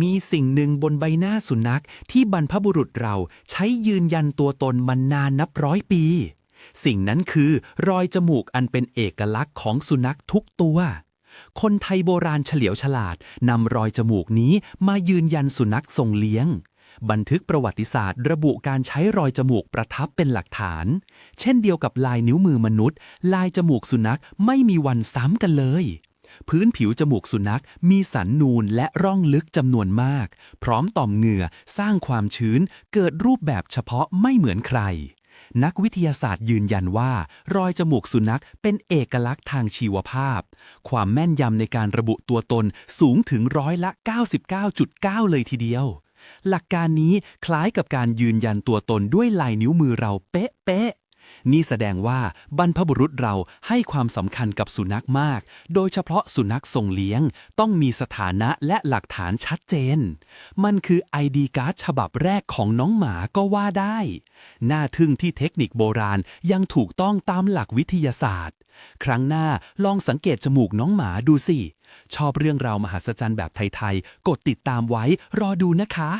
มีสิ่งหนึ่งบนใบหน้าสุนัขที่บรรพบุรุษเราใช้ยืนยันตัวตนมานานนับร้อยปี สิ่งนั้นคือรอยจมูกอันเป็นเอกลักษณ์ของสุนัขทุกตัว คนไทยโบราณเฉลียวฉลาดนำรอยจมูกนี้มายืนยันสุนัขทรงเลี้ยงบันทึกประวัติศาสตร์ระบุการใช้รอยจมูกประทับเป็นหลักฐาน เช่นเดียวกับลายนิ้วมือมนุษย์ ลายจมูกสุนัขไม่มีวันซ้ำกันเลย พื้นผิวจมูกสุนัขมีสันนูนและร่องลึกจำนวนมาก พร้อมต่อมเหงื่อสร้างความชื้น เกิดรูปแบบเฉพาะไม่เหมือนใคร นักวิทยาศาสตร์ยืนยันว่า รอยจมูกสุนัขเป็นเอกลักษณ์ทางชีวภาพ ความแม่นยำในการระบุตัวตนสูงถึงร้อยละ 99.9 เลยทีเดียว หลักการนี้คล้ายกับการยืนยันตัวตนด้วยลายนิ้วมือเราเป๊ะๆ นี่แสดงว่าบรรพบุรุษเราให้ความสำคัญกับสุนัขมาก โดยเฉพาะสุนัขทรงเลี้ยง ต้องมีสถานะและหลักฐานชัดเจน มันคือไอดีการ์ดฉบับแรกของน้องหมาก็ว่าได้ น่าทึ่งที่เทคนิคโบราณยังถูกต้องตามหลักวิทยาศาสตร์ ครั้งหน้าลองสังเกตจมูกน้องหมาดูสิ ชอบเรื่องราวมหัศจรรย์แบบไทย ๆ กดติดตามไว้รอดูนะคะ